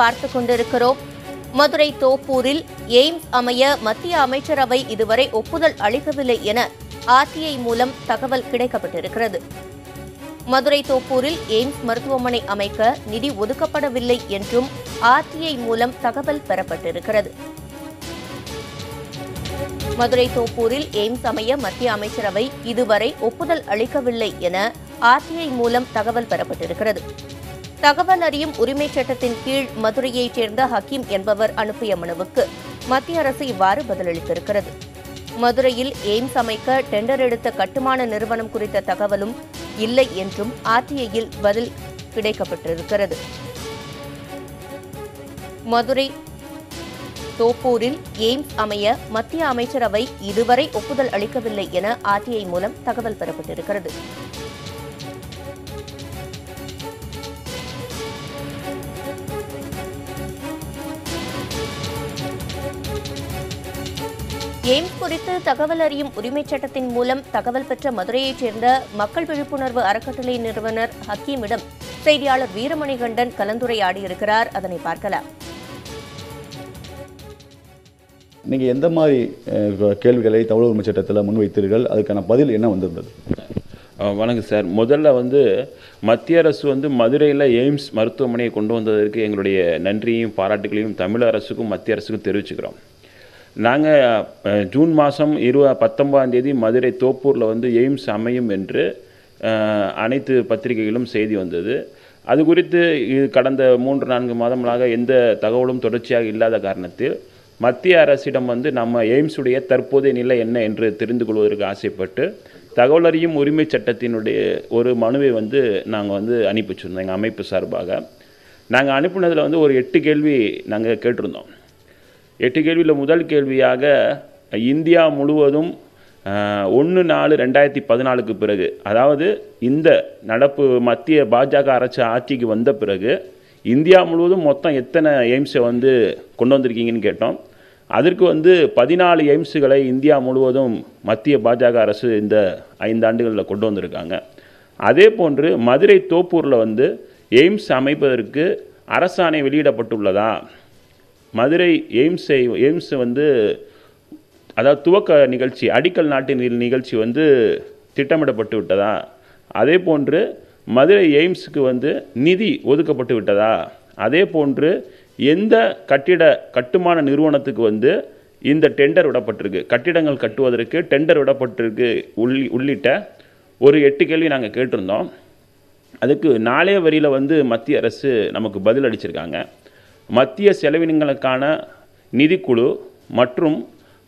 பார்த்து கொண்டிருக்கிறோம். மதுரை தோப்பூரில் எய்ம்ஸ் அமைய மத்திய அமைச்சரவை இதுவரை ஒப்புதல் அளிக்கவில்லை என ஆர்டிஐ மூலம் தகவல் கிடைக்கப்பட்டிருக்கிறது. மதுரை தோப்பூரில் எய்ம்ஸ் மருத்துவமனை அமைக்க நிதி ஒதுக்கப்படவில்லை என்றும் ஆர்டிஐ மூலம் தகவல் பெறப்பட்டிருக்கிறது. மதுரை தோப்பூரில் எய்ம்ஸ் அமைய மத்திய அமைச்சரவை இதுவரை ஒப்புதல் அளிக்கவில்லை என ஆர்டிஐ மூலம் தகவல் பெறப்பட்டிருக்கிறது. தகவல் அறியும் உரிமைச் சட்டத்தின் கீழ் மதுரையைச் சேர்ந்த ஹக்கீம் என்பவர் அனுப்பிய மனுவுக்கு மத்திய அரசு இவ்வாறு பதிலளித்திருக்கிறது. மதுரையில் எய்ம்ஸ் அமைக்க டெண்டர் எடுத்த கட்டுமான நிறுவனம் குறித்த தகவலும் இல்லை என்றும் ஆர்டிஐயில் பதில் கிடைக்கப்பட்டிருக்கிறது. மதுரை தோப்பூரில் எய்ம்ஸ் அமைய மத்திய அமைச்சரவை இதுவரை ஒப்புதல் அளிக்கவில்லை என ஆர்டிஐ மூலம் தகவல் பெறப்பட்டிருக்கிறது. எய்ம்ஸ் குறித்து தகவல் அறியும் உரிமைச் சட்டத்தின் மூலம் தகவல் பெற்ற மதுரையைச் சேர்ந்த மக்கள் விழிப்புணர்வு அறக்கட்டளை நிறுவனர் ஹக்கீமிடம் செய்தியாளர் வீரமணிகண்டன் கலந்துரையாடியிருக்கிறார். அதனை பார்க்கலாம். நீங்கள் எந்த மாதிரி கேள்விகளை தமிழக உரிமை சட்டத்தில் முன்வைத்தீர்கள்? அதுக்கான பதில் என்ன வந்திருந்தது? வணக்கம் சார். முதல்ல வந்து மத்திய அரசு வந்து மதுரையில் எய்ம்ஸ் மருத்துவமனையை கொண்டு வந்ததற்கு எங்களுடைய நன்றியையும் பாராட்டுகளையும் தமிழ் அரசுக்கும் மத்திய அரசுக்கும் தெரிவிச்சுக்கிறோம். நாங்கள் ஜூன் மாதம் இரு பத்தொன்பதாந்தேதி மதுரை தோப்பூரில் வந்து எய்ம்ஸ் அமையும் என்று அனைத்து பத்திரிகைகளும் செய்தி வந்தது. அது குறித்து இது கடந்த மூன்று நான்கு மாதங்களாக எந்த தகவலும் தொடர்ச்சியாக இல்லாத காரணத்தில் மத்திய அரசிடம் வந்து நம்ம எய்ம்ஸுடைய தற்போதைய நிலை என்ன என்று தெரிந்து கொள்வதற்கு ஆசைப்பட்டு தகவல் அறியும் உரிமை சட்டத்தினுடைய ஒரு மனுவை வந்து நாங்கள் வந்து அனுப்பி வச்சுருந்தோம் எங்கள் அமைப்பு சார்பாக. நாங்கள் அனுப்பினதில் வந்து ஒரு எட்டு கேள்வி நாங்கள் கேட்டிருந்தோம். எட்டு கேள்வியில் முதல் கேள்வியாக இந்தியா முழுவதும் ஒன்று நாலு ரெண்டாயிரத்தி பதினாலுக்கு பிறகு அதாவது இந்த நடப்பு மத்திய பாஜக அரசு ஆட்சிக்கு வந்த பிறகு இந்தியா முழுவதும் மொத்தம் எத்தனை எய்ம்ஸை வந்து கொண்டு வந்திருக்கீங்கன்னு கேட்டோம். அதற்கு வந்து பதினாலு எய்ம்ஸுகளை இந்தியா முழுவதும் மத்திய பாஜக அரசு இந்த ஐந்து ஆண்டுகளில் கொண்டு வந்திருக்காங்க. அதே போன்று மதுரை தோப்பூரில் வந்து எய்ம்ஸ் அமைப்பதற்கு அரசாணை வெளியிடப்பட்டுள்ளதா? மதுரை எய்ம்ஸை எய்ம்ஸ் வந்து அதாவது துவக்க நிகழ்ச்சி அடிக்கல் நாட்டு நி- நிகழ்ச்சி வந்து திட்டமிடப்பட்டு விட்டதா? அதே போன்று மதுரை எய்ம்ஸுக்கு வந்து நிதி ஒதுக்கப்பட்டு விட்டதா? அதே போன்று எந்த கட்டிட கட்டுமான நிறுவனத்துக்கு வந்து இந்த டெண்டர் விடப்பட்டிருக்கு? கட்டிடங்கள் கட்டுவதற்கு டெண்டர் விடப்பட்டிருக்கு உள்ளி உள்ளிட்ட ஒரு எட்டு கேள்வி நாங்கள் கேட்டிருந்தோம். அதுக்கு நாளே வரியில் வந்து மத்திய அரசு நமக்கு பதில் அளிச்சிருக்காங்க. மத்திய செலவினங்களுக்கான நிதிக்குழு மற்றும்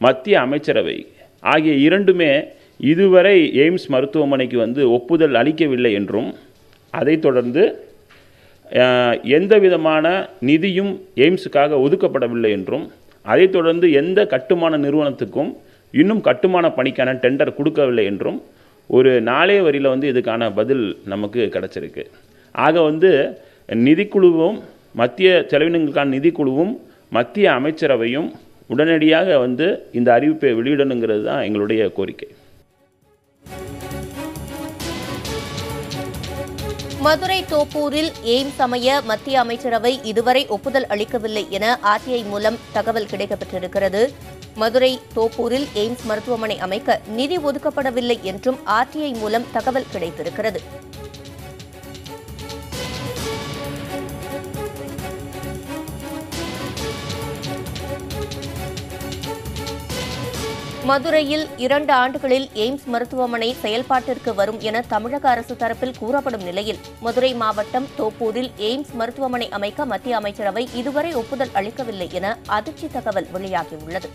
மத்திய அமைச்சரவை ஆகிய இரண்டுமே இதுவரை எய்ம்ஸ் மருத்துவமனைக்கு வந்து ஒப்புதல் அளிக்கவில்லை என்றும் அதைத் தொடர்ந்து எந்த விதமான நிதியும் எய்ம்ஸுக்காக ஒதுக்கப்படவில்லை என்றும் அதைத் தொடர்ந்து எந்த கட்டுமான நிறுவனத்துக்கும் இன்னும் கட்டுமான பணிக்கான டெண்டர் கொடுக்கவில்லை என்றும் ஒரு நாளே வரியில் வந்து இதுக்கான பதில் நமக்கு கிடச்சிருக்கு. ஆக வந்து நிதிக்குழுவும் மத்திய செலவினங்களுக்கான நிதிக்குழுவும் மத்திய அமைச்சரவையும் உடனடியாக வந்து இந்த அறிவிப்பை வெளியிடணுங்கிறது தான் எங்களுடைய கோரிக்கை. மதுரை தோப்பூரில் எய்ம்ஸ் அமைய மத்திய அமைச்சரவை இதுவரை ஒப்புதல் அளிக்கவில்லை என ஆர்டிஐ மூலம் தகவல் கிடைக்கப்பட்டிருக்கிறது மதுரை தோப்பூரில் எய்ம்ஸ் மருத்துவமனை அமைக்க நிதி ஒதுக்கப்படவில்லை என்றும் ஆர்டிஐ மூலம் தகவல் கிடைத்திருக்கிறது. மதுரையில் இரண்டு ஆண்டுகளில் எய்ம்ஸ் மருத்துவமனை செயல்பாட்டிற்கு வரும் என தமிழக அரசு தரப்பில் கூறப்படும் நிலையில் மதுரை மாவட்டம் தோப்பூரில் எய்ம்ஸ் மருத்துவமனை அமைக்க மத்திய அமைச்சரவை இதுவரை ஒப்புதல் அளிக்கவில்லை என அதிர்ச்சி தகவல் வெளியாகியுள்ளது.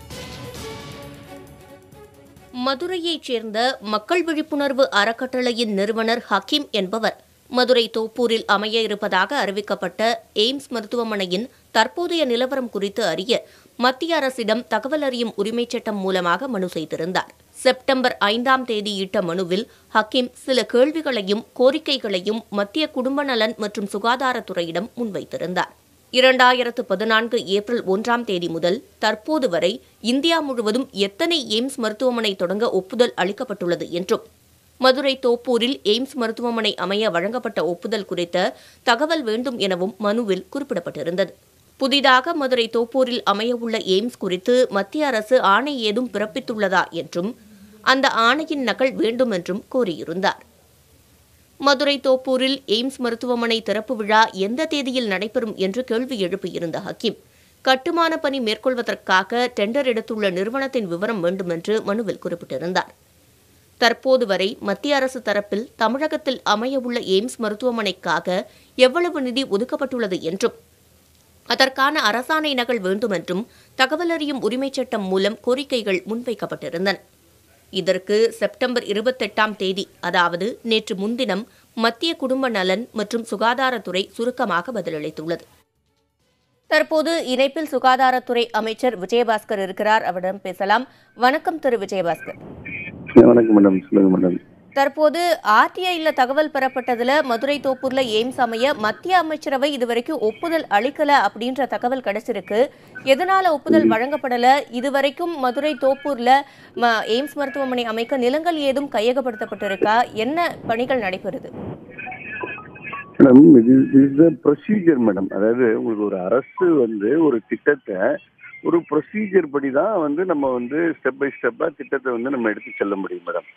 மதுரையைச் சேர்ந்த மக்கள் விழிப்புணர்வு அறக்கட்டளையின் நிறுவனர் ஹக்கீம் என்பவர் மதுரை தோப்பூரில் அமைய இருப்பதாக அறிவிக்கப்பட்ட எய்ம்ஸ் மருத்துவமனையின் தற்போதைய நிலவரம் குறித்து அறிய மத்திய அரசிடம் தகவல் அறியும் உரிமைச் சட்டம் மூலமாக மனு செய்திருந்தார். செப்டம்பர் ஐந்தாம் தேதி இட்ட மனுவில் ஹக்கீம் சில கேள்விகளையும் கோரிக்கைகளையும் மத்திய குடும்ப நலன் மற்றும் சுகாதாரத்துறையிடம் முன்வைத்திருந்தார். இரண்டாயிரத்து பதினான்கு ஏப்ரல் ஒன்றாம் தேதி முதல் தற்போது வரை இந்தியா முழுவதும் எத்தனை எய்ம்ஸ் மருத்துவமனை தொடங்க ஒப்புதல் அளிக்கப்பட்டுள்ளது என்றும் மதுரை தோப்பூரில் எய்ம்ஸ் மருத்துவமனை அமைய வழங்கப்பட்ட ஒப்புதல் குறித்த தகவல் வேண்டும் எனவும் மனுவில் குறிப்பிடப்பட்டிருந்தது. புதிதாக மதுரை தோப்பூரில் அமையவுள்ள எய்ம்ஸ் குறித்து மத்திய அரசு ஆணை ஏதும் பிறப்பித்துள்ளதா என்றும் அந்த ஆணையின் நகல் வேண்டுமென்றும் கூறியிருந்தார் கோரியிருந்தார். மதுரை தோப்பூரில் எய்ம்ஸ் மருத்துவமனை திறப்பு விழா எந்த தேதியில் நடைபெறும் என்று கேள்வி எழுப்பியிருந்த ஹக்கீம் கட்டுமான பணி மேற்கொள்வதற்காக டெண்டர் எடுத்துள்ள நிறுவனத்தின் விவரம் வேண்டுமென்று மனுவில் குறிப்பிட்டிருந்தார். தற்போது வரை மத்திய அரசு தரப்பில் தமிழகத்தில் அமையவுள்ள எய்ம்ஸ் மருத்துவமனைக்காக எவ்வளவு நிதி ஒதுக்கப்பட்டுள்ளது என்றும் அதற்கான அரசாணை நகல் வேண்டுமென்றும் தகவல் அறியும் உரிமைச் சட்டம் மூலம் கோரிக்கைகள் முன்வைக்கப்பட்டிருந்தன. இதற்கு செப்டம்பர் இருபத்தெட்டாம் தேதி அதாவது நேற்று முன்தினம் மத்திய குடும்ப நலன் மற்றும் சுகாதாரத்துறை சுருக்கமாக பதிலளித்துள்ளது. தற்போது இணைப்பில் சுகாதாரத்துறை அமைச்சர் விஜயபாஸ்கர் இருக்கிறார். அவரிடம் பேசலாம். வணக்கம் திரு விஜயபாஸ்கர். வணக்கம் மேடம். சொல்லுங்க மேடம். தற்போது ஆர்டிஐல தகவல் பெறப்பட்டதுல மதுரை தோப்பூர்ல எய்ம்ஸ் அமைய மத்திய அமைச்சரவை இதுவரைக்கும் ஒப்புதல் அளிக்கல அப்படின்ற தகவல் கிடைச்சிருக்கு. எதனால ஒப்புதல் வழங்கப்படல? இதுவரைக்கும் மதுரை தோப்பூர்ல ம- எய்ம்ஸ் மருத்துவமனை அமைக்க நிலங்கள் ஏதும் கையகப்படுத்தப்பட்டிருக்கா? என்ன பணிகள் நடைபெறுது? மேடம் இது ப்ரொசீஜர் மேடம். அதாவது உங்களுக்கு ஒரு அரசு வந்து ஒரு திட்டத்தை ஒரு ப்ரொசீஜர் படி தான் வந்து நம்ம வந்து ஸ்டெப் பை ஸ்டெப்பாக திட்டத்தை வந்து நம்ம எடுத்து செல்ல முடியும் மேடம்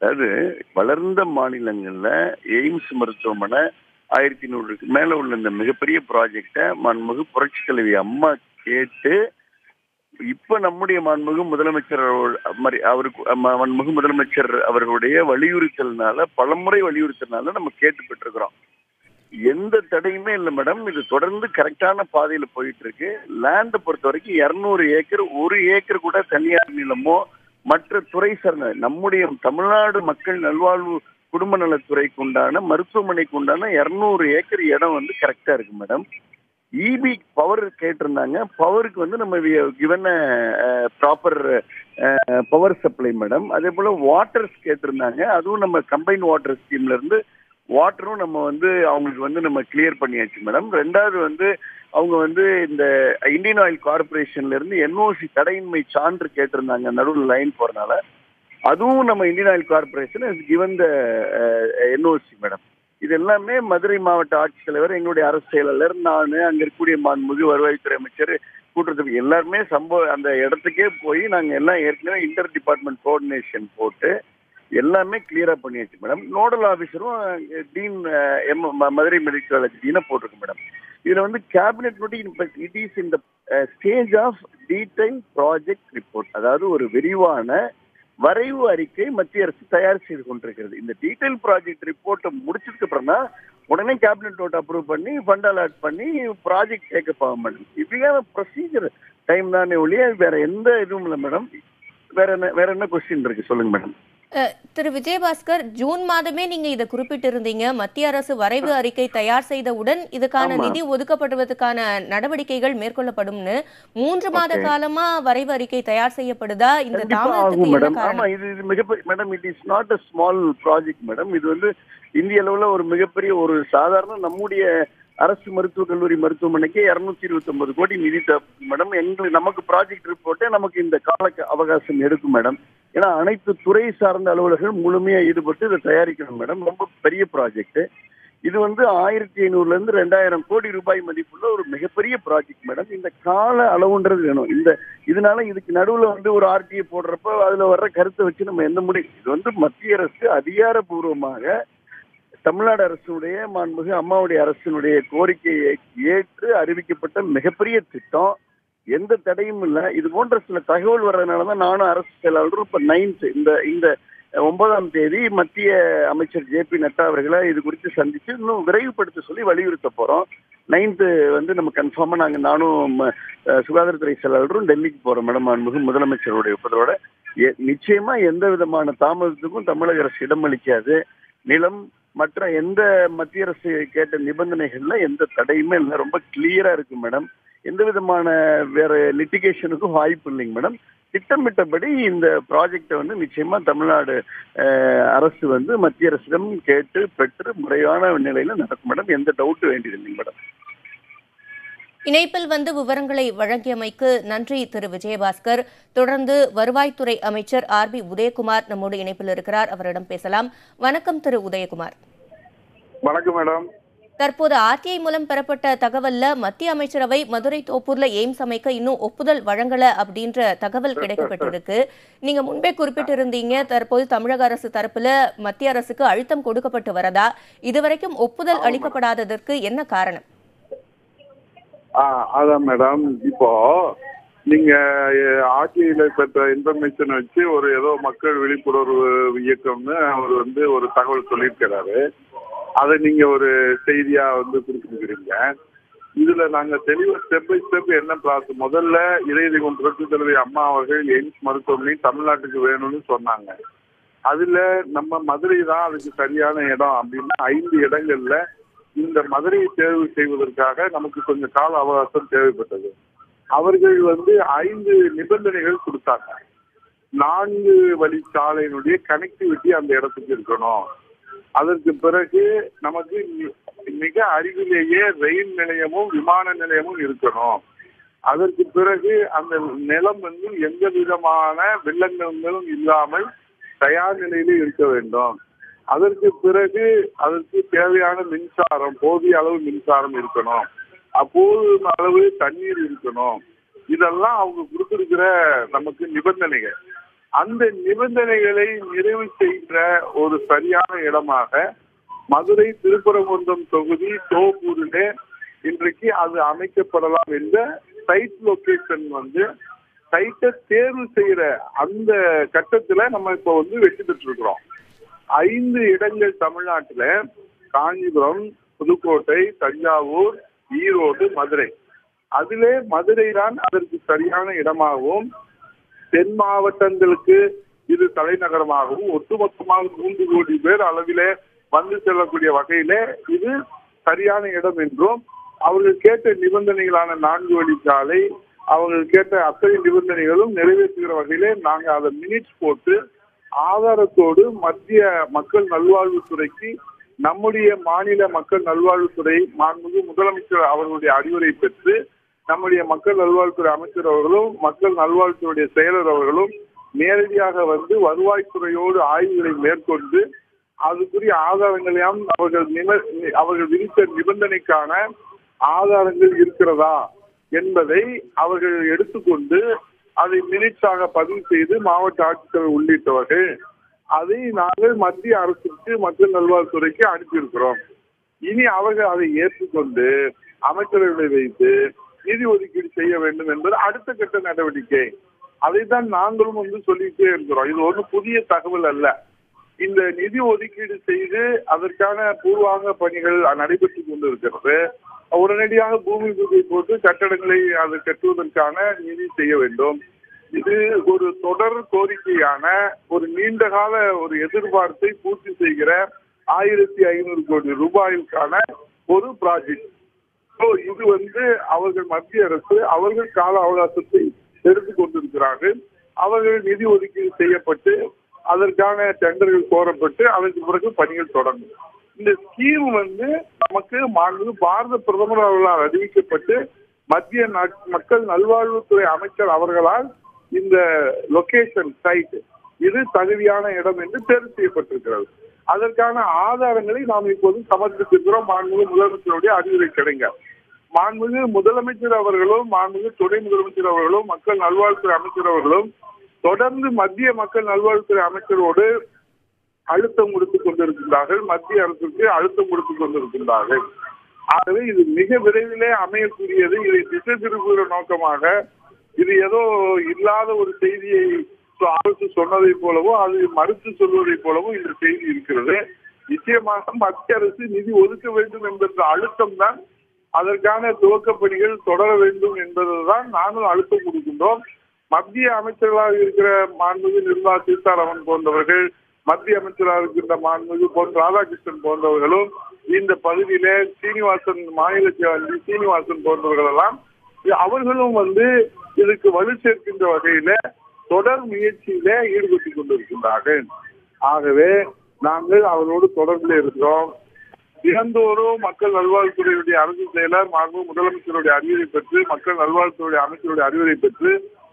அதாவது வளர்ந்த மாநிலங்கள்ல எய்ம்ஸ் மருத்துவமனை ஆயிரத்தி நூறுக்கு மேல உள்ள இந்த மிகப்பெரிய ப்ராஜெக்டை மண்முகு புரட்சி தலைவி அம்மா கேட்டு இப்ப நம்முடைய மண்முகு முதலமைச்சர் மாதிரி அவருக்கு மண்முகு முதலமைச்சர் அவர்களுடைய வலியுறுத்தல்னால பலமுறை வலியுறுத்தல்னால நம்ம கேட்டு பெற்றிருக்கிறோம் எந்த தடையுமே இல்லை மேடம் இது தொடர்ந்து கரெக்டான பாதையில போயிட்டு இருக்கு லேண்டை பொறுத்த வரைக்கும் இருநூறு ஏக்கர் ஒரு ஏக்கர் கூட தனியார் நிலமோ மற்ற துறை சார்ந்த நம்முடைய தமிழ்நாடு மக்கள் நல்வாழ்வு குடும்ப நலத்துறைக்கு உண்டான மருத்துவமனைக்கு உண்டான இருநூறு ஏக்கர் இடம் வந்து கரெக்டா இருக்கு மேடம் இபி பவர் கேட்டிருந்தாங்க. பவருக்கு வந்து நம்ம given proper power supply madam அதே போல வாட்டர்ஸ் கேட்டிருந்தாங்க. அதுவும் நம்ம கம்பைன் வாட்டர் ஸ்கீம்ல இருந்து வாட்டரும் நம்ம வந்து அவங்களுக்கு வந்து நம்ம கிளியர் பண்ணியாச்சு மேடம் ரெண்டாவது வந்து அவங்க வந்து இந்த இந்தியன் ஆயில் கார்பரேஷன்ல இருந்து என்ஓசி தடையின்மை சான்று கேட்டிருந்தாங்க நடுவில் லைன் போறனால அதுவும் நம்ம Indian oil corporation given the NOC madam இது எல்லாமே மதுரை மாவட்ட ஆட்சித்தலைவர் எங்களுடைய அரசு செயலாளர் நான் அங்க இருக்கக்கூடிய மாண்புமிகு வருவாய்த்துறை அமைச்சர் கூட்டத்துக்கு எல்லாருமே சம்பவ அந்த இடத்துக்கே போய் நாங்க எல்லாம் ஏற்கனவே இன்டர் டிபார்ட்மெண்ட் கோஆர்டினேஷன் போட்டு எல்லாமே கிளியரா பண்ணியாச்சு madam nodal ஆபீசரும் dean M Madurai medical college டீனா போட்டிருக்கு மேடம் இதுல வந்து கேபினெட் நோட்டி இட் இஸ் இந்த stage of detail project report அதாவது ஒரு விரிவான வரைவு அறிக்கை மத்திய அரசு தயார் செய்து கொண்டிருக்கிறது. இந்த டீடைல் ப்ராஜெக்ட் ரிப்போர்ட்டை முடிச்சதுக்கு அப்புறம் தான் உடனே கேபினெட் நோட் அப்ரூவ் பண்ணி ஃபண்ட் அலாட் பண்ணி ப்ராஜெக்ட் டேக்கப் ஆகும் மேடம் இப்படியான ப்ரொசீஜர் டைம் தானே ஒழிய வேற எந்த இதுவும் இல்லை மேடம் வேற என்ன வேற என்ன கொஸ்டின் இருக்கு? சொல்லுங்க மேடம் திரு. விஜயபாஸ்கர் ஜூன் மாதமே நீங்க இதை குறிப்பிட்டிருந்தீங்க. மத்திய அரசு வரைவு அறிக்கை தயார் செய்தவுடன் இதுக்கான. நிதி ஒதுக்கப்படுவதற்கான நடவடிக்கைகள் மேற்கொள்ளப்படும்னு மூன்று மாத. காலமா வரைவு அறிக்கை தயார் செய்யப்படுதா? இந்த தாமதத்துக்கு மேடம். ஆமா இது மிகப்பெரிய madam it is not a small project madam. இது வந்து இந்திய அளவுல ஒரு மிகப்பெரிய ஒரு சாதாரண நம்முடைய அரசு மருத்துவக் கல்லூரி மருத்துவமனைக்கு இருநூத்தி இருபத்தி ஒன்பது கோடி நிதி மேடம் எங்களுக்கு நமக்கு ப்ராஜெக்ட் ரிப்போர்ட்டே நமக்கு இந்த கால அவகாசம் எடுக்கும் மேடம். ஏன்னா அனைத்து துறை சார்ந்த அலுவலர்கள் முழுமையா ஈடுபட்டு இதை தயாரிக்கணும் மேடம். ரொம்ப பெரிய ப்ராஜெக்ட் இது வந்து ஆயிரத்தி ஐநூறுல இருந்து ரெண்டாயிரம் கோடி ரூபாய் மதிப்புள்ள ஒரு மிகப்பெரிய ப்ராஜெக்ட் மேடம். இந்த கால அளவுன்றது வேணும். இந்த இதனால இதுக்கு நடுவுல வந்து ஒரு ஆர்டிஐ போடுறப்ப அதுல வர்ற கருத்தை வச்சு நம்ம எந்த முடியும். இது வந்து மத்திய அரசு அதிகாரபூர்வமாக தமிழ்நாடு அரசுடைய மாண்புமிகு அம்மாவுடைய அரசினுடைய கோரிக்கையை ஏற்று அறிவிக்கப்பட்ட மிகப்பெரிய திட்டம். எந்த தடையும் இல்லை. இது போன்ற சில தகவல் வர்றதுனால தான் நானும் அரசு செயலாளரும் இப்ப நைன்த் இந்த இந்த ஒன்பதாம் தேதி மத்திய அமைச்சர் ஜே பி நட்டா அவர்களை இது குறித்து சந்திச்சு இன்னும் விரைவுபடுத்த சொல்லி வலியுறுத்த போறோம். நைன்த்து வந்து நம்ம கன்ஃபார்மா நாங்க நானும் சுகாதாரத்துறை செயலாளரும் டெல்லிக்கு போறோம் மேடம். மாண்புமிகு முதலமைச்சருடைய ஒப்புதலோட. நிச்சயமா எந்த விதமான தாமதத்துக்கும் தமிழக அரசு இடமளிக்காது நிலம் மற்ற எந்த மத்திய அரசு கேட்ட நிபந்தனைகள்ல எந்த தடையுமே இல்லை. ரொம்ப கிளியரா இருக்கு மேடம். எந்த விதமான வேற லிட்டிகேஷனுக்கும் வாய்ப்பு இல்லைங்க மேடம் திட்டமிட்டபடி இந்த ப்ராஜெக்டை வந்து நிச்சயமா தமிழ்நாடு அரசு வந்து மத்திய அரசிடம் கேட்டு பெற்று முறையான நிலையில நடக்கும் மேடம் எந்த டவுட் வேண்டியது இல்லைங்க மேடம் இணைப்பில் வந்து விவரங்களை வழங்கியமைக்கு நன்றி திரு விஜயபாஸ்கர். தொடர்ந்து வருவாய்த்துறை அமைச்சர் ஆர் பி உதயகுமார் நம்மோடு இணைப்பில் இருக்கிறார். அவரிடம் பேசலாம். வணக்கம் திரு உதயகுமார். வணக்கம் மேடம் தற்போது ஆர்டிஐ மூலம் பெறப்பட்ட தகவல்ல மத்திய அமைச்சரவை மதுரை தோப்பூர்ல எய்ம்ஸ் அமைக்க இன்னும் ஒப்புதல் வழங்கல அப்படின்ற தகவல் கிடைக்கப்பட்டிருக்கு. நீங்க முன்பே குறிப்பிட்டிருந்தீங்க தற்போது தமிழக அரசு தரப்புல மத்திய அரசுக்கு அழுத்தம் கொடுக்கப்பட்டு வரதா? இதுவரைக்கும் ஒப்புதல் அளிக்கப்படாததற்கு என்ன காரணம்? அதான் மேடம். இப்போ நீங்க ஆட்சியில பெற்ற இன்ஃபர்மேஷன் வச்சு ஒரு ஏதோ மக்கள் விழிப்புணர்வு இயக்கம்னு அவர் வந்து ஒரு தகவல் சொல்லியிருக்கிறாரு. அதை நீங்க ஒரு செய்தியா வந்து கொடுத்துருக்கிறீங்க இதுல நாங்க தெளிவா ஸ்டெப் பை ஸ்டெப் என்ன பிளாஸ் முதல்ல இளையதிகம் புரட்சி தலைவி அம்மா அவர்கள் எய்ம்ஸ் மருத்துவமனை தமிழ்நாட்டுக்கு வேணும்னு சொன்னாங்க. அதுல நம்ம மதுரை தான் அதுக்கு சரியான இடம் அப்படின்னா ஐந்து இடங்கள்ல இந்த மதுரையை தேர்வு செய்வதற்காக நமக்கு கொஞ்சம் கால அவகாசம் தேவைப்பட்டது. அவர்கள் வந்து ஐந்து நிபந்தனைகள் கொடுத்தாங்க. நான்கு வழி சாலையினுடைய கனெக்டிவிட்டி அந்த இடத்துக்கு இருக்கணும். அதற்கு பிறகு நமக்கு மிக அருகிலேயே ரயில் நிலையமும் விமான நிலையமும் இருக்கணும். அதற்கு பிறகு அந்த நிலம் வந்து எந்த விதமான வெள்ளங்களும் இல்லாமல் தயார் நிலையிலே இருக்க வேண்டும். அதற்கு பிறகு அதற்கு தேவையான மின்சாரம் போதிய அளவு மின்சாரம் இருக்கணும். அப்போது அளவு தண்ணீர் இருக்கணும். இதெல்லாம் அவங்க கொடுத்திருக்கிற நமக்கு நிபந்தனைகள். அந்த நிபந்தனைகளை நிறைவு செய்கிற ஒரு சரியான இடமாக மதுரை திருப்பரங்குன்றம் தொகுதி தோப்பூரிலே இன்றைக்கு அது அமைக்கப்படலாம் என்ற சைட் லொகேஷன் வந்து சைட்டை தேர்வு செய்யற அந்த கட்டத்துல நம்ம இப்ப வந்து வெற்றி பெற்றிருக்கிறோம். ஐந்து இடங்கள் தமிழ்நாட்டுல காஞ்சிபுரம் புதுக்கோட்டை தஞ்சாவூர் ஈரோடு மதுரை. அதிலே மதுரை தான் அதற்கு சரியான இடமாகவும் தென் மாவட்டங்களுக்கு இது தலைநகரமாகவும் ஒட்டுமொத்தமாக மூன்று கோடி பேர் அளவிலே வந்து செல்லக்கூடிய வகையிலே இது சரியான இடம் என்றும் அவர்கள் கேட்ட நிபந்தனைகளான நான்கு வழிச்சாலை அவர்கள் கேட்ட அத்தனை நிபந்தனைகளும் நிறைவேற்றுகிற வகையிலே நாங்கள் அதை மினிட்ஸ் போட்டு ஆதாரத்தோடு மத்திய மக்கள் நல்வாழ்வுத்துறைக்கு நம்முடைய மாநில மக்கள் நல்வாழ்வுத்துறை மாண்புமிகு முதலமைச்சர் அவர்களுடைய அறிவுரை பெற்று நம்முடைய மக்கள் நல்வாழ்வுத்துறை அமைச்சர் அவர்களும் மக்கள் நல்வாழ்வுத்துறையுடைய செயலர் அவர்களும் நேரடியாக வந்து வருவாய்த்துறையோடு ஆய்வுகளை மேற்கொண்டு அதுக்குரிய ஆதாரங்களையும் அவர்கள் அவர்கள் விதித்த நிபந்தனைக்கான ஆதாரங்கள் இருக்கிறதா என்பதை அவர்கள் எடுத்துக்கொண்டு அதை மினிட்ஸாக பதிவு செய்து மாவட்ட ஆட்சித்தலைவர் உள்ளிட்டவர்கள் அதை நாங்கள் மத்திய அரசுக்கு மக்கள் நல்வாழ்வுத்துறைக்கு அனுப்பியிருக்கிறோம். இனி அவர்கள் அதை ஏற்றுக்கொண்டு அமைச்சர்களை வைத்து நிதி ஒதுக்கீடு செய்ய வேண்டும் என்பது அடுத்த கட்ட நடவடிக்கை. அதைத்தான் நாங்களும் வந்து சொல்லிட்டே இருக்கிறோம். இது ஒன்றும் புதிய தகவல் அல்ல. இந்த நிதி ஒதுக்கீடு செய்து அதற்கான பூர்வாங்க பணிகள் நடைபெற்றுக் கொண்டிருக்கிறது. உடனடியாக பூமி பூஜை போட்டு கட்டடங்களை அது கட்டுவதற்கான நிதி செய்ய வேண்டும். இது ஒரு தொடர் கோரிக்கையான ஒரு நீண்ட கால ஒரு எதிர்பார்ப்பை பூர்த்தி செய்கிற ஆயிரத்தி ஐநூறு கோடி ரூபாய்க்கான ஒரு ப்ராஜெக்ட் இது வந்து அவர்கள் மத்திய அரசு அவர்கள் கால அவகாசத்தை எடுத்துக் கொண்டிருக்கிறார்கள். அவர்கள் நிதி ஒதுக்கீடு செய்யப்பட்டு அதற்கான டெண்டர்கள் கோரப்பட்டு அதற்கு பிறகு பணிகள் தொடங்கும். இந்த ஸ்கீம் வந்து நமக்கு மாண்பு பாரத பிரதமர் அவர்களால் அறிவிக்கப்பட்டு மத்திய மக்கள் நல்வாழ்வுத்துறை அமைச்சர் அவர்களால் இந்த லொகேஷன் சைட் இது தகுதியான இடம் என்று தேர்வு செய்யப்பட்டிருக்கிறது. அதற்கான ஆதாரங்களை நாம் இப்போது சமர்ப்பித்திருக்கிறோம். மாண்புமிகு முதலமைச்சருடைய அறிவுரை கிடைங்க. மாண்புமிகு முதலமைச்சர் அவர்களும் மாண்புமிகு துணை முதலமைச்சர் அவர்களும் மக்கள் நல்வாழ்வுத்துறை அமைச்சர் அவர்களும் தொடர்ந்து மத்திய மக்கள் நல்வாழ்வுத்துறை அமைச்சரோடு அழுத்தம் கொடுத்துக் கொண்டிருக்கின்றார்கள். மத்திய அரசுக்கு அழுத்தம் கொடுத்துக் கொண்டிருக்கின்றார்கள். ஆகவே இது மிக விரைவிலே அமையக்கூடியது. இதை திசை திருப்புகிற நோக்கமாக இது ஏதோ இல்லாத ஒரு செய்தியை அரசு சொன்னதை போலவோ அது மறுத்து சொல்வதை போலவோ இந்த செய்தி இருக்கிறது. நிச்சயமாக மத்திய அரசு நிதி ஒதுக்க வேண்டும் என்கின்ற அழுத்தம் தான் அதற்கான துவக்க பணிகள் தொடர வேண்டும் என்பதுதான் நானும் அழுத்தம் கொடுக்கின்றோம். மத்திய அமைச்சர்களாக இருக்கிற மாண்புமிகு நிர்மலா சீதாராமன் போன்றவர்கள் மத்திய அமைச்சராக இருக்கின்ற மாண்புமிகு பொன் ராதாகிருஷ்ணன் போன்றவர்களும் இந்த பகுதியிலே சீனிவாசன் மாநில செயலாளர் சீனிவாசன் போன்றவர்கள் எல்லாம் அவர்களும் வந்து இதுக்கு வலு சேர்க்கின்ற வகையில தொடர் முயற்சியிலே ஈடுபட்டுக் கொண்டிருக்கின்றார்கள். ஆகவே நாங்கள் அவரோடு தொடர்பில் இருக்கிறோம். தினந்தோறும் மக்கள் நல்வாழ்வுத்துறையுடைய அரசு செயலர் மாண்பு முதலமைச்சருடைய அறிவுரை பெற்று மக்கள் நல்வாழ்வுத்துறை அமைச்சருடைய அறிவுரை பெற்று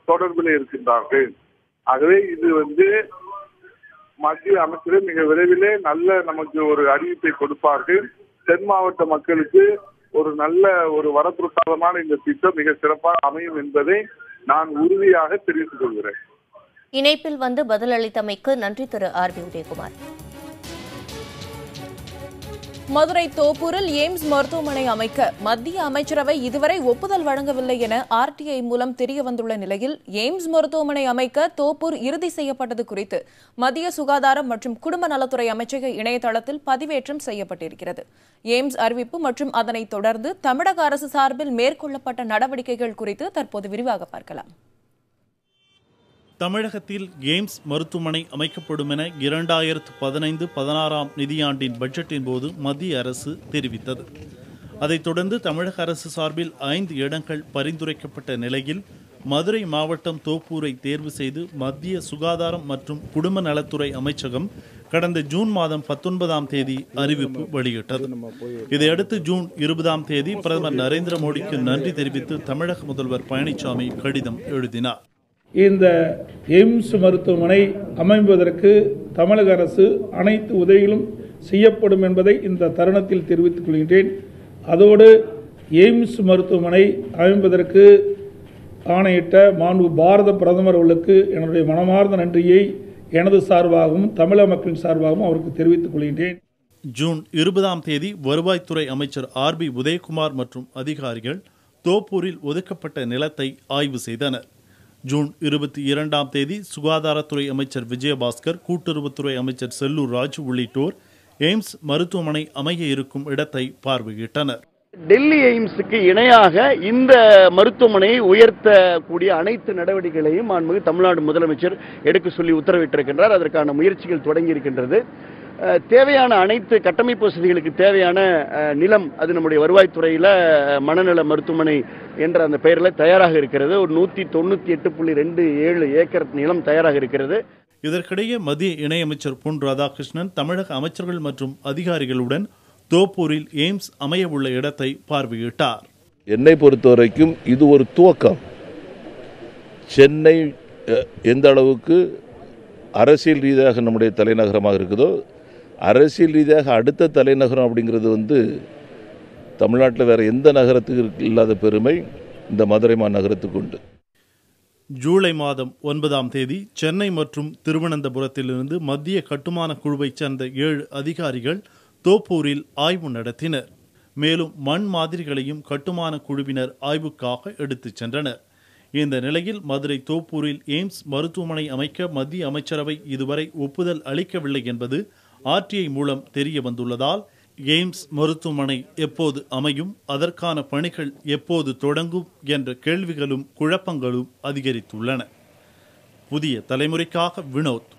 தொடர்பில் இருக்கின்றார்கள். ஆகவே இது வந்து மத்திய அமைச்சர் மிக விரைவிலே நல்ல நமக்கு ஒரு அறிவிப்பை கொடுப்பார்கள். தென் மாவட்ட மக்களுக்கு ஒரு நல்ல ஒரு வரப்பிரசாதமான இந்த திட்டம் மிக சிறப்பாக அமையும் என்பதை நான் உறுதியாக தெரிவித்துக் கொள்கிறேன். இணைப்பில் வந்து பதிலளித்தமைக்கு நன்றி திரு. ஆர். பி. உதயகுமார். மதுரை தோப்பூரில் எய்ம்ஸ் மருத்துவமனை அமைக்க மத்திய அமைச்சரவை இதுவரை ஒப்புதல் வழங்கவில்லை என ஆர்டிஐ மூலம் தெரிய வந்துள்ள நிலையில் எய்ம்ஸ் மருத்துவமனை அமைக்க தோப்பூர் இறுதி செய்யப்பட்டது குறித்து மத்திய சுகாதாரம் மற்றும் குடும்ப நலத்துறை அமைச்சக இணையதளத்தில் பதிவேற்றம் செய்யப்பட்டிருக்கிறது. எய்ம்ஸ் அறிவிப்பு மற்றும் அதனைத் தொடர்ந்து தமிழக அரசு சார்பில் மேற்கொள்ளப்பட்ட நடவடிக்கைகள் குறித்து தற்போது விரிவாக பார்க்கலாம். தமிழகத்தில் எய்ம்ஸ் மருத்துவமனை அமைக்கப்படும் என இரண்டாயிரத்து பதினைந்து பதினாறாம் நிதியாண்டின் பட்ஜெட்டின் போது மத்திய அரசு தெரிவித்தது. அதைத் தொடர்ந்து தமிழக அரசு சார்பில் ஐந்து இடங்கள் பரிந்துரைக்கப்பட்ட நிலையில் மதுரை மாவட்டம் தோப்பூரை தேர்வு செய்து மத்திய சுகாதாரம் மற்றும் குடும்ப நலத்துறை அமைச்சகம் கடந்த ஜூன் மாதம் பத்தொன்பதாம் தேதி அறிவிப்பு வெளியிட்டது. இதையடுத்து ஜூன் இருபதாம் தேதி பிரதமர் நரேந்திர மோடிக்கு நன்றி தெரிவித்து தமிழக முதல்வர் பழனிசாமி கடிதம் எழுதினார். இந்த எய்ம்ஸ் மருத்துவமனை அமைப்பதற்கு தமிழக அரசு அனைத்து உதவிகளும் செய்யப்படும் என்பதை இந்த தருணத்தில் தெரிவித்துக் கொள்கின்றேன். அதோடு எய்ம்ஸ் மருத்துவமனை அமைப்பதற்கு ஆணையிட்ட மாண்பு பாரத பிரதமர் அவர்களுக்கு என்னுடைய மனமார்ந்த நன்றியை எனது சார்பாகவும் தமிழக மக்களின் சார்பாகவும் அவருக்கு தெரிவித்துக் கொள்கின்றேன். ஜூன் இருபதாம் தேதி வருவாய்த்துறை அமைச்சர் ஆர் பி உதயகுமார் மற்றும் அதிகாரிகள் தோப்பூரில் ஒதுக்கப்பட்ட நிலத்தை ஆய்வு செய்தனர். ஜூன் இருபத்தி இரண்டாம் தேதி சுகாதாரத்துறை அமைச்சர் விஜயபாஸ்கர் கூட்டுறவுத்துறை அமைச்சர் செல்லூர் ராஜ் உள்ளிட்டோர் எய்ம்ஸ் மருத்துவமனை அமைய இருக்கும் இடத்தை பார்வையிட்டனர். டெல்லி எய்ம்ஸுக்கு இணையாக இந்த மருத்துவமனையை உயர்த்தக்கூடிய அனைத்து நடவடிக்கைகளையும் மாண்புமிகு தமிழ்நாடு முதலமைச்சர் எடுக்க சொல்லி உத்தரவிட்டிருக்கின்றார். அதற்கான முயற்சிகள் தொடங்கி இருக்கின்றது தேவையான அனைத்து கட்டமைப்பு வசதிகளுக்கு தேவையான நிலம் அது நம்முடைய வருவாய்த்துறையில் மனநல மருத்துவமனை என்ற அந்த பெயரில் தயாராக இருக்கிறது. ஒரு நூற்றி தொண்ணூற்றி எட்டு புள்ளி ரெண்டு ஏழு ஏக்கர் நிலம் தயாராக இருக்கிறது. இதற்கிடையே மத்திய இணையமைச்சர் பொன் ராதாகிருஷ்ணன் தமிழக அமைச்சர்கள் மற்றும் அதிகாரிகளுடன் தோப்பூரில் எய்ம்ஸ் அமைய உள்ள இடத்தை பார்வையிட்டார். என்னை பொறுத்தவரைக்கும் இது ஒரு துவக்கம். சென்னை எந்த அளவுக்கு அரசியல் ரீதியாக நம்முடைய தலைநகரமாக இருக்குதோ அரசியல் ரீதியாக அடுத்த தலைநகரம் அப்படிங்கிறது வந்து தமிழ்நாட்டில் வேறு எந்த நகரத்துக்கு இல்லாத பெருமை இந்த மதுரை மாநகரத்துக்கு உண்டு. ஜூலை மாதம் ஒன்பதாம் தேதி சென்னை மற்றும் திருவனந்தபுரத்திலிருந்து மத்திய கட்டுமான குழுவைச் சேர்ந்த ஏழு அதிகாரிகள் தோப்பூரில் ஆய்வு நடத்தினர். மேலும் மண் மாதிரிகளையும் கட்டுமான குழுவினர் ஆய்வுக்காக எடுத்துச் சென்றனர். இந்த நிலையில் மதுரை தோப்பூரில் எய்ம்ஸ் மருத்துவமனை அமைக்க மத்திய அமைச்சரவை இதுவரை ஒப்புதல் அளிக்கவில்லை என்பது ஆர்டிஐ மூலம் தெரிய வந்துள்ளதால் எய்ம்ஸ் மருத்துவமனை எப்போது அமையும் அதற்கான பணிகள் எப்போது தொடங்கும் என்ற கேள்விகளும் குழப்பங்களும் அதிகரித்துள்ளன. புதிய தலைமுறைக்காக வினோத்.